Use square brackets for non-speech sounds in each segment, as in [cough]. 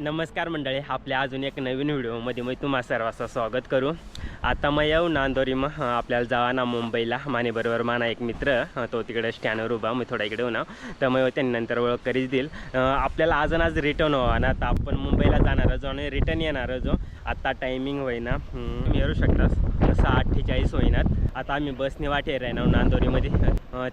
नमस्कार मंडळी आपल्या अजून एक नवीन व्हिडिओमध्ये मी तुम्हा सर्वांचं स्वागत करू. आता मग येऊ नांदोरी मग आपल्याला जावा ना मुंबईला. मानेबरोबर माना एक मित्र तो तिकडे स्टँडवर उभा मी थोडा इकडे होणार तर मग त्यांनी नंतर ओळख करीच देईल. आपल्याला आज आज रिटर्न व्हावा ना. तर आपण मुंबईला जाणार जो आणि रिटर्न येणार जो आत्ता टायमिंग होईना. तुम्ही येऊ शकता. सहा अठ्ठेचाळीस होईनात. आता आम्ही बसने वाटे राहणार नांदोरीमध्ये.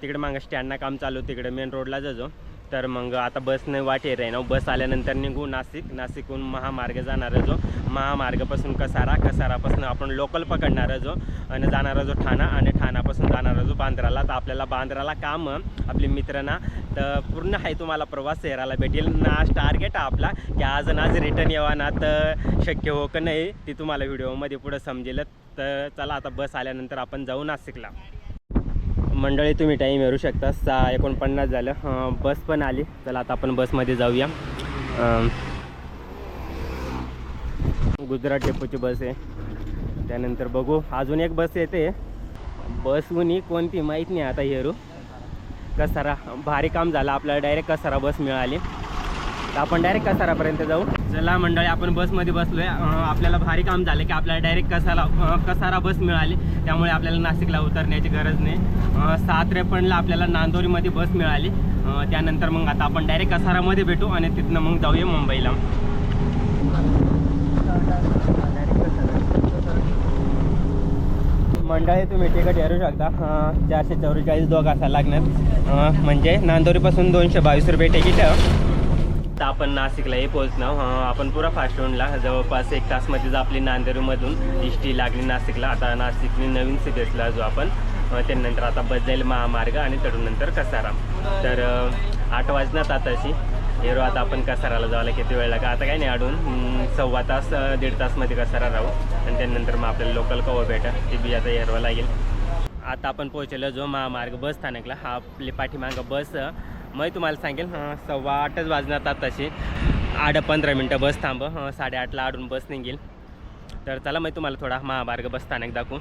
तिकडे मागं स्टँडना काम चालू तिकडे मेन रोडला जाजो. तर मग आता बसने वाट येत आहे ना. बस आल्यानंतर निघू नाशिक. नाशिकहून महामार्ग जाणारा जो. महामार्गापासून कसारा कसारापासून आपण लोकल पकडणारा जो आणि जाणारा जो ठाणा आणि ठाण्यापासून जाणारा जो बांद्राला. तर आपल्याला बांद्राला काम आपले मित्रांना तर पूर्ण आहे तुम्हाला प्रवास. येरायला भेटेल. ना टार्गेट आपला. की आज ना आज रिटर्न यावा ना तर शक्य हो का नाही ती तुम्हाला व्हिडिओमध्ये पुढं समजेल. तर चला आता बस आल्यानंतर आपण जाऊ नाशिकला. मंडळी तुम्ही टाईम येऊ शकता. सहा एकोणपन्नास झालं. बस पण आली. चला आता आपण बसमध्ये जाऊया. गुजरात डेपोची बस आहे. त्यानंतर बघू. अजून एक बस येते. बस कुणी कोणती माहीत नाही आता हेरू. कसारा भारी काम झालं. आपल्याला डायरेक्ट कसारा बस मिळाली. तर आपण डायरेक्ट कसारापर्यंत जाऊ? चला मंडळी आपण बसमध्ये बसलोय. आहे आपल्याला भारी काम झालं की आपल्याला डायरेक्ट कसाला कसारा बस मिळाली. त्यामुळे आपल्याला नाशिकला उतरण्याची गरज नाही. अं, सहा त्रेपन्नला आपल्याला नांदोरीमध्ये बस मिळाली. त्यानंतर मग आता आपण डायरेक्ट कसारामध्ये भेटू आणि तिथनं मग जाऊया मुंबईला. मंडळी तुम्ही तिकट ठरू शकता. चारशे चौवेचाळीस दोघ असा लागणार. म्हणजे नांदोरीपासून दोनशे बावीस रुपये तिकीट आता आपण नाशिकलाही पोहोचलो. आपण पुरा फास्ट होऊनला जवळपास एक तासमध्येच आपली नांदेडमधून इष्टी लागली नाशिकला. आता नाशिकनी नवीन सिटीसला जो आपण त्यानंतर आता बस जाईल महामार्ग आणि तडून नंतर कसारा. तर आठ वाजण्यात आताशी येरो आता आपण कसाराला जायला किती वेळ लागा आता काही नाही अडून सव्वा तास दीड तासमध्ये कसारा राहू. आणि त्यानंतर मग आपल्याला लोकल कवा भेटा ती बी आता हेरवा लागेल. आता आपण पोहोचलो जो महामार्ग बस स्थानकला. हा आपली पाठीमागं बस मग तुम्हाला सांगेल हां सव्वा आठच वाजणार आता तशी. आठ पंधरा मिनटं बस थांब हां साडेआठला आडून बस निघेल. तर चला मग तुम्हाला थोडा महामार्ग बस स्थानक दाखवू.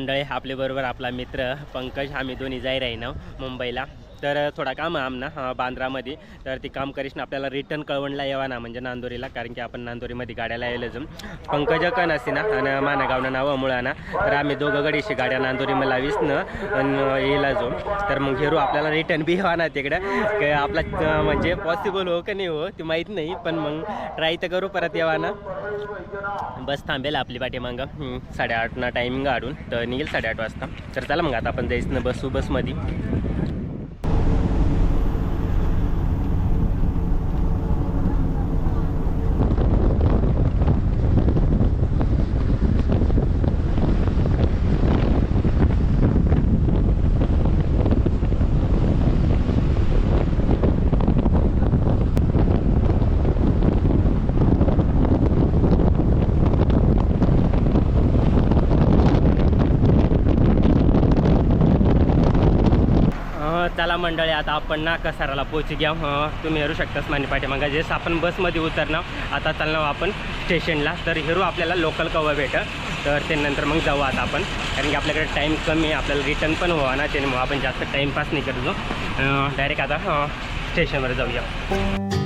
मंडळी आपल्याबरोबर आपला मित्र पंकज आम्ही दोन्ही जाई राही ना मुंबईला. तर थोडा काम आहे आमना बांद्रामध्ये. तर ती काम करीसन ना आपल्याला रिटर्न कळवणला यावा ना म्हणजे नांदोरीला कारण की आपण नांदोरीमध्ये गाड्याला यायला जाऊ. पंकज कण असे ना आणि माना गावनं नाव मुळा ना तर आम्ही दोघं गडीशी गाड्या नांदोरी मला लावीस ना यायला जाऊ. तर मग हेरू आपल्याला रिटर्न बी हवा ना तिकडं आपला म्हणजे पॉसिबल हो का नाही हो ते माहीत नाही. पण मग ट्राय तर करू परत यावा ना बस थांबेल आपली पाठीमागं. हं, साडेआठना टायमिंग काढून. तर निघेल साडेआठ वाजता. तर चला मग आता आपण जायचं ना बसू बसमध्ये अं, चला मंडळी आता आपण ना कसाराला घ्या. अं, तुम्ही हेरू शकतास माने पाठीमागा. जेस आपण बसमध्ये उतरणार आता चालणार आपण स्टेशनला. तर हेरू आपल्याला लोकल कवा भेटं तर ते नंतर मग जाऊ आता आपण. कारण की आपल्याकडे टाईम कमी आहे आपल्याला रिटर्न पण व्हावा ना. त्यामुळे आपण जास्त टाईमपास नाही करतो डायरेक्ट आता स्टेशनवर जाऊया.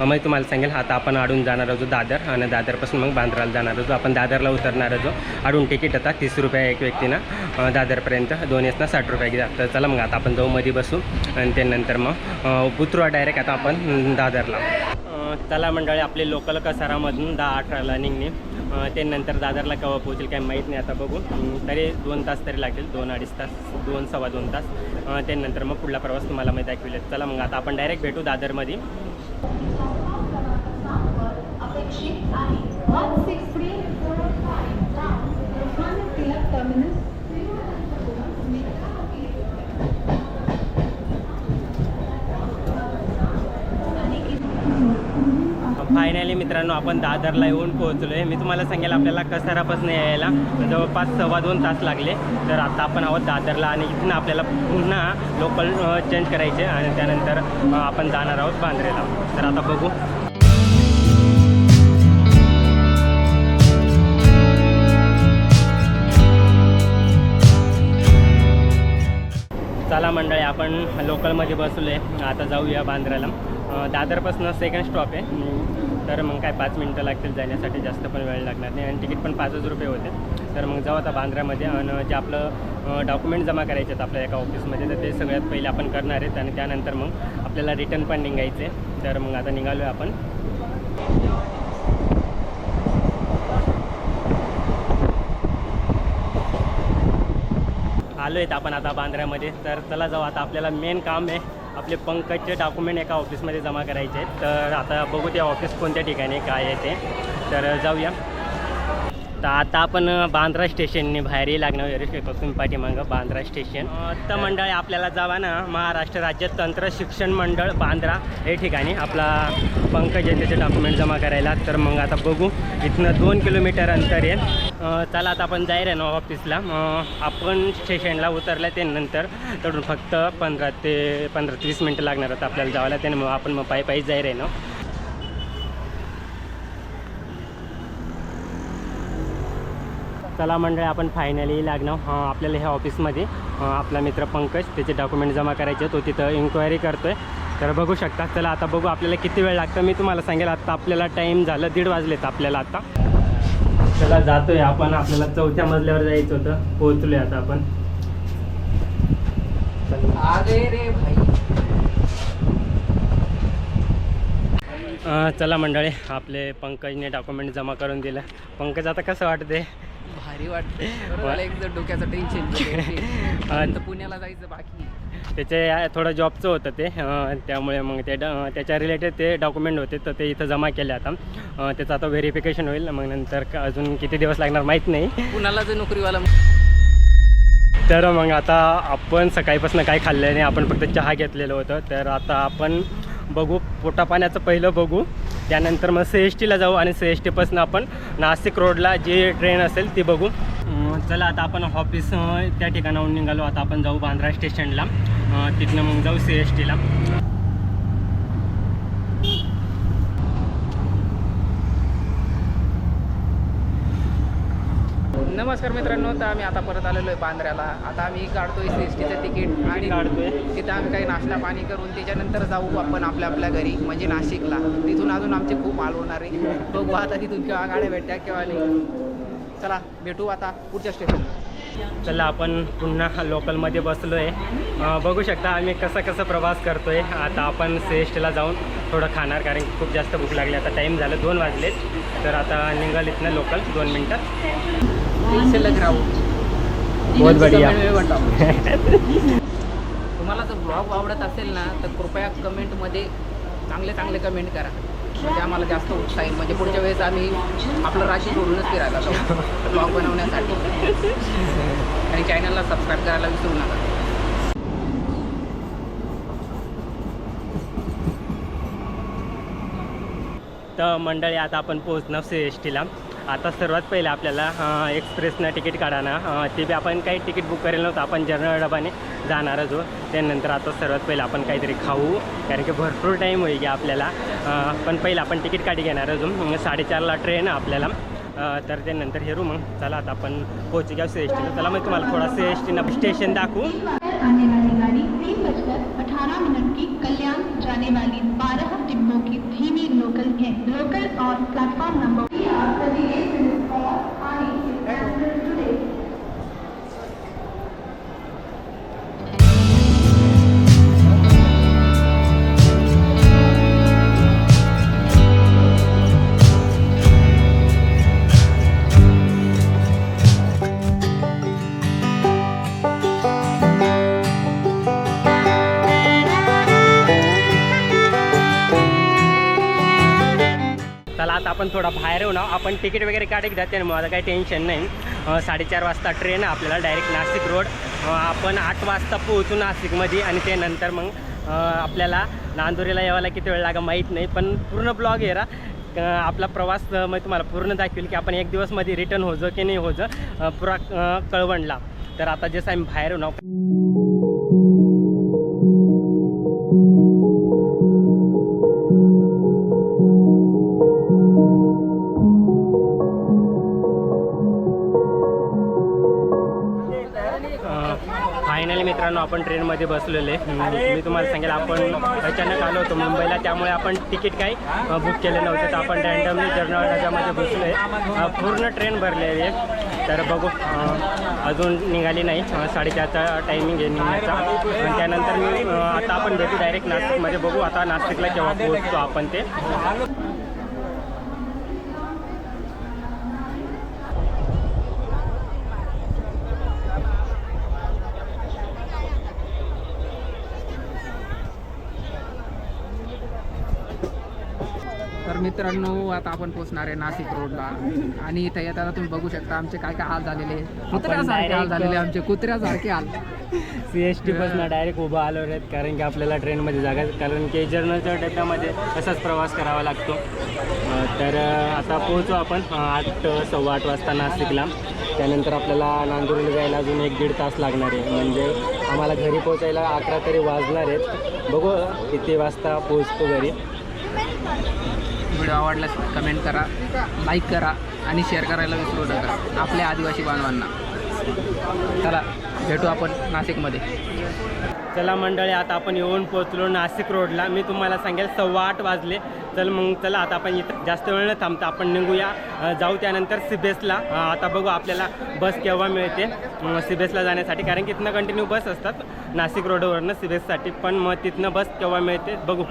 मग तुम्हाला सांगेल आता आपण आडून जाणार आहोत दादर आणि दादरपासून मग बांद्राला जाणार आहोत आपण दादरला उतरणार आहोत आडून तिकीट आता तीस रुपये एक व्यक्तीनं दादरपर्यंत दोन ना साठ रुपये घेतात चला मग आता आपण जाऊ मध्ये बसू आणि त्यानंतर मग अं, उतरू डायरेक्ट आता आपण दादरला. चला मंडळी आपले लोकल कसारामधून दहा अठराला निघणे. अं, त्यानंतर दादरला केव्हा पोहोचेल काही माहीत नाही आता बघू. तरी दोन तास तरी लागेल दोन अडीच तास दोन सव्वा दोन तास. त्यानंतर मग पुढला प्रवास तुम्हाला माहिती दाखविले चला मग आता आपण डायरेक्ट भेटू दादरमध्ये. अपेक्षित आहे. One six three four five terminus finally मित्रांनो आपण दादरला येऊन पोहोचलो आहे मी तुम्हाला सांगेल आपल्याला कसारापासून यायला जवळपास सव्वा दोन तास लागले. तर आता आपण आहोत दादरला आणि इथून आपल्याला पुन्हा लोकल चेंज करायचे आणि त्यानंतर आपण जाणार आहोत बांद्रेला. तर आता बघू. चला मंडळी आपण लोकलमध्ये बसलो आहे आता जाऊया बांद्र्याला दादरपासून सेकंड स्टॉप आहे. तर मग काय पाच मिनटं लागतील जाण्यासाठी जास्त पण वेळ लागणार नाही. आणि तिकीट पण पाचच रुपये होते. तर मग जाऊ आता बांद्रामध्ये. आणि जे आपलं डॉक्युमेंट जमा करायचे आहेत आपल्या एका ऑफिसमध्ये तर ते सगळ्यात पहिले आपण करणार आहेत. आणि त्यानंतर मग आपल्याला रिटर्न पण निघायचे आहे. तर मग आता निघालो आहे आपण. आलो आहेत आपण आता बांद्र्यामध्ये तर चला जाऊ. आता आपल्याला मेन काम आहे. आपले पंकजचे डॉक्युमेंट एका ऑफिसमध्ये जमा करायचे आहेत. तर आता बघू ते ऑफिस कोणत्या ठिकाणी काय आहे ते. तर जाऊया. तर आता आपण बांद्रा स्टेशनने बाहेरही लागणार येतो तुम्ही पाठीमागं बांद्रा स्टेशन तर मंडळ आपल्याला जावा ना. महाराष्ट्र राज्य तंत्र शिक्षण मंडळ बांद्रा हे ठिकाणी आपला पंकज त्याचे डॉक्युमेंट जमा करायला. तर मग आता बघू. इथनं दोन किलोमीटर अंतर आहे. चला आता आपण जाईल आहे ना ऑफिसला आपण स्टेशनला उतरल्या ते नंतर. तर फक्त पंधरा ते पंधरा ते वीस मिनटं लागणार आता आपल्याला जायला त्याने मग आपण मग पायी पायी जाईल आहे ना. चला मंडळ आपण फायनली लागणार. हां आपल्याला ह्या ऑफिसमध्ये आपला मित्र पंकज त्याचे डॉक्युमेंट जमा करायचे तो तिथं इन्क्वायरी करतो आहे तर बघू शकता. चला आता बघू आपल्याला किती वेळ लागतं. मी तुम्हाला सांगेल आता आपल्याला टाईम झालं दीड वाजलेत आपल्याला आता. चला जातोय. आपण आपल्याला चौथ्या मजल्यावर जायचं होतं. पोहोचलोय आता आपण. आ गए रे भाई. अं, चला मंडळी आपले पंकजने डॉक्युमेंट जमा करून दिलं. पंकज आता कसं वाटते भारी वाटते डोक्याचं टेन्शन [laughs] पुण्याला जायचं बाकी. त्याचे थोडं जॉबचं होतं ते. त्यामुळे मग ते ड त्याच्या रिलेटेड ते डॉक्युमेंट होते तर ते इथं जमा केले आता. त्याचं आता व्हेरिफिकेशन होईल. मग नंतर अजून किती दिवस लागणार माहीत नाही. पुण्याला जर नोकरीवाला तर मग आता आपण सकाळीपासून काही खाल्लं नाही. आपण फक्त चहा घेतलेलं होतं. तर आता आपण बघू. पोटापाण्याचं पहिलं बघू. त्यानंतर मग सी एस टीला जाऊ आणि सी एस टीपासून आपण नाशिक रोडला जी ट्रेन असेल ती बघू. चला आता आपण ऑफिस त्या ठिकाणाहून निघालो. आता आपण जाऊ बांद्रा स्टेशनला तिथनं मग जाऊ सी एस टीला नमस्कार मित्रांनो तर आम्ही आता परत आलेलो आहे बांद्र्याला. आता आम्ही काढतोय सी एस टीचं तिकीट आणि काढतोय. तिथं आम्ही काही नाश्ता पाणी करून त्याच्यानंतर जाऊ आपण आपल्या आपल्या घरी म्हणजे नाशिकला. तिथून अजून आमचे खूप हाल होणार आहे. बघू आता तिथून केव्हा गाड्या भेटत्या केव्हा नाही. चला भेटू आता पुढच्या स्टेशन चला आपण पुन्हा लोकलमध्ये बसलो आहे बघू शकता आम्ही कसं कसं प्रवास करतो आहे आता आपण सी एस टीला जाऊन थोडं खाणार कारण की खूप जास्त भूक लागली. आता टाईम झालं दोन वाजलेत. तर आता निघाल इथनं लोकल दोन मिनटात राहू बहुत बढ़िया. [laughs] तुम्हाला जर ब्लॉग आवडत असेल ना तर कृपया कमेंटमध्ये चांगले चांगले कमेंट करा. म्हणजे आम्हाला जास्त उत्साह येईल म्हणजे पुढच्या वेळेस आम्ही आपलं राशी सोडूनच फिरायला जाऊ. [laughs] ब्लॉग बनवण्यासाठी. आणि चॅनलला सबस्क्राईब करायला विसरू नका. तर मंडळी आता आपण पोहोचणार सी एस टीला. आता सर्वात पहिले आपल्याला एक्सप्रेसनं तिकीट काढाना ते बी आपण काही तिकीट बुक करेल नव्हतं आपण जनरल डबाने जाणारच हो त्यानंतर आता सर्वात पहिले आपण काहीतरी खाऊ कारण की भरपूर टाईम होईल की आपल्याला. पण पहिलं आपण तिकीट काढी घेणार अजून मग साडेचारला ट्रेन आपल्याला. तर त्यानंतर हेरू मग. चला आता आपण पोहोची सी एस टीला चला मग तुम्हाला थोडा सी एस टीनं स्टेशन दाखवू. आने वाली गाड़ी तीन बजकर अठारह मिनट की कल्याण जाने वाली बारह डिब्बों की धीमी लोकल है लोकल और प्लेटफॉर्म नंबर चला आता आपण थोडा बाहेर येऊ ना. आपण तिकीट वगैरे काढे द्या त्यामुळे मला काही टेन्शन नाही. साडेचार वाजता ट्रेन आहे आपल्याला डायरेक्ट नाशिक रोड आपण आठ वाजता पोहोचू नाशिकमध्ये आणि ते नंतर मग आपल्याला नांदुरीला यावायला किती वेळ लागा माहीत नाही. पण पूर्ण ब्लॉग येरा आपला प्रवास मग मी तुम्हाला पूर्ण दाखवेल की आपण एक दिवसमध्ये रिटर्न होजो की नाही होजो पुरा कळवणला. तर आता जसं आम्ही बाहेर येऊ ना. मित्रांनो आपण ट्रेनमध्ये बसलेले मी तुम्हाला सांगेल आपण अचानक आलो होतो मुंबईला त्यामुळे आपण तिकीट काही बुक केलं नव्हतं. तर आपण रँडमली जर्नल डब्यामध्ये बसलो आहे पूर्ण ट्रेन भरलेली आहे. तर बघू अजून निघाली नाही. साडेचारचा टायमिंग आहे निघण्याचा. आणि त्यानंतर मी आता आपण भेटू डायरेक्ट नाशिकमध्ये. बघू आता नाशिकला केव्हा पोहोचतो आपण ते. तर मित्रांनो आता आपण पोहोचणार आहे नाशिक रोडला. आणि इथे येताना तुम्ही बघू शकता आमचे काय काय हाल झालेले कुत्र्यासारखे हाल झालेले आमचे कुत्र्यासारखे हाल. सी एस टी बसनं डायरेक्ट उभं आलो आहेत कारण की आपल्याला ट्रेनमध्ये जागा कारण की जर्नलच्या डब्यामध्ये तसाच प्रवास करावा लागतो. तर आता पोहोचू आपण आठ सव्वा आठ वाजता नाशिकला. त्यानंतर आपल्याला नांदुरीला जायला अजून एक दीड तास लागणार आहे. म्हणजे आम्हाला घरी पोहोचायला अकरा तरी वाजणार आहेत. बघू किती वाजता पोहोचतो घरी. व्हिडिओ आवडल्यास कमेंट करा लाईक करा आणि शेअर करायला विसरू नका. आपल्या आदिवासी बांधवांना. चला भेटू आपण नाशिकमध्ये. चला मंडळी आता आपण येऊन पोहोचलो नाशिक रोडला. मी तुम्हाला सांगेल सव्वा आठ वाजले. चल मग चला आता आपण इथं जास्त वेळ न थांबता आपण निघूया. जाऊ त्यानंतर सिबेसला आता बघू आपल्याला बस केव्हा मिळते. अं, सिबेसला जाण्यासाठी. कारण की इथनं कंटिन्यू बस असतात. नाशिक रोडवरनं सिबेससाठी पण मग तिथनं बस केव्हा मिळते बघू.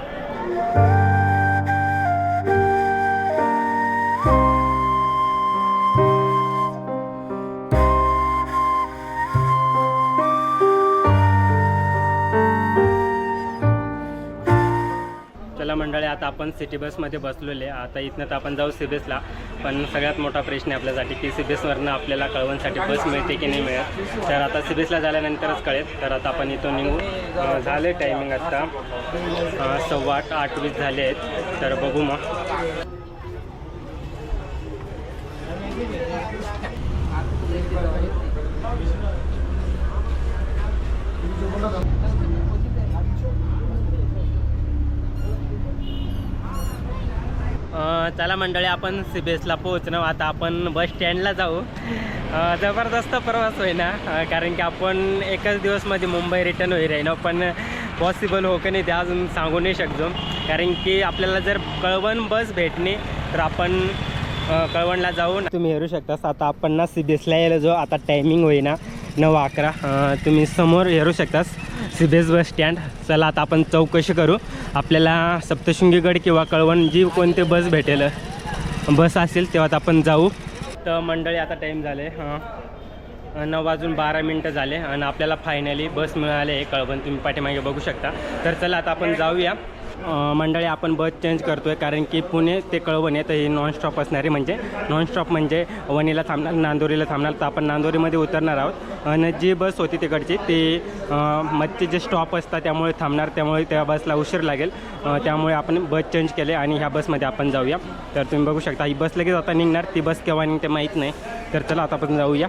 आहात आता आपण सिटी बसमध्ये बसलेले आहे. आता इथनं तर आपण जाऊ सिबेसला पण सगळ्यात मोठा प्रश्न आहे आपल्यासाठी की सिबेसवरनं आपल्याला कळवणसाठी बस मिळते की नाही मिळत? तर आता सिबेसला झाल्यानंतरच कळेल. तर आता आपण इथून निघू. झाले टायमिंग आत्ता सव्वा आठ आठ वीस झाले आहेत. तर बघू मग. अं, चला मंडळी आपण सी बी एसला पोहोचणं. आता आपण बस स्टँडला जाऊ. जबरदस्त प्रवास होईना. कारण की आपण एकच दिवसमध्ये मुंबई रिटर्न होई राहिनो पण पॉसिबल हो की नाही ते अजून सांगू नाही शकतो कारण की आपल्याला जर कळवण बस भेटणे तर आपण कळवणला जाऊ. तुम्ही हेरू शकतास आता आपण ना सी बी एसला यायला जाऊ. आता टायमिंग होईना. नऊ अकरा तुम्ही समोर हेरू शकता सिबेस बस स्टँड. चला आता आपण चौकशी करू. आपल्याला सप्तशृंगीगड किंवा कळवण जी कोणते बस भेटेल बस असेल तेव्हा आपण जाऊ. तर मंडळी आता टाईम झाले हां नऊ वाजून बारा मिनटं झाले आणि आपल्याला फायनली बस मिळाली आहे कळवण. तुम्ही पाठीमागे बघू शकता. तर चला आता आपण जाऊया. मंडळी आपण बस चेंज करतो आहे कारण की पुणे ते कळवण आहे तर ही नॉनस्टॉप असणारी म्हणजे नॉनस्टॉप म्हणजे वणीला थांबणार नांदोरीला थांबणार. तर आपण नांदोरीमध्ये उतरणार आहोत. आणि जी बस होती तिकडची ती मच्छी मधचे जे स्टॉप असतात त्यामुळे थांबणार त्यामुळे त्या बसला उशीर लागेल. त्यामुळे आपण बस चेंज केले आणि ह्या बसमध्ये आपण जाऊया. तर तुम्ही बघू शकता ही बस लगेच आता निघणार. ती बस केव्हा निघते माहीत नाही. तर चला आता आपण जाऊया.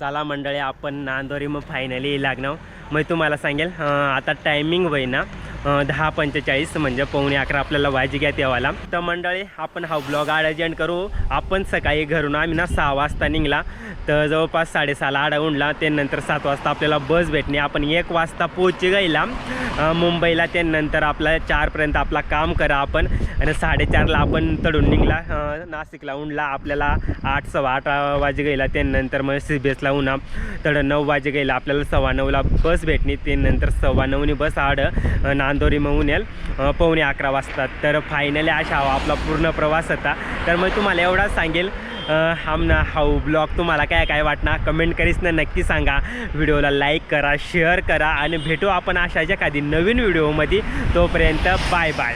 चला मंडळी आपण नांदोरी मग फायनली लागणार. मग तुम्हाला सांगेल आता टायमिंग होईना. ना दहा पंचेचाळीस म्हणजे पावणे अकरा आपल्याला वाजी घ्या तेव्हाला. तर मंडळी आपण हा ब्लॉग अर्जंट करू. आपण सकाळी घरून आम्ही ना सहा वाजता निघला. तर जवळपास साडेसहाला आडा उडला. त्यानंतर सात वाजता आपल्याला बस भेटणे. आपण एक वाजता पोहोची गेला मुंबईला त्यानंतर आपला चारपर्यंत आपला काम करा आपण. आणि साडेचारला आपण तडून निघला. नाशिकला उडला. आपल्याला आठ सव्वा आठ वाजे गेला त्यानंतर मग सी बी एसला उन्हा. तड नऊ वाजे गेला आपल्याला सव्वा नऊला बस भेटणे. त्यानंतर सव्वा नऊनी बस आड. ना चांदोरी मग उन्हेल पावणे अकरा वाजता. तर फायनली अशा हा आपला पूर्ण प्रवास होता. तर मग तुम्हाला एवढाच सांगेल आमना हाऊ ब्लॉग तुम्हाला काय काय वाटणार कमेंट करीस ना नक्की सांगा. व्हिडिओला लाईक करा शेअर करा आणि भेटू आपण अशाच एखादी नवीन व्हिडिओमध्ये. तोपर्यंत बाय बाय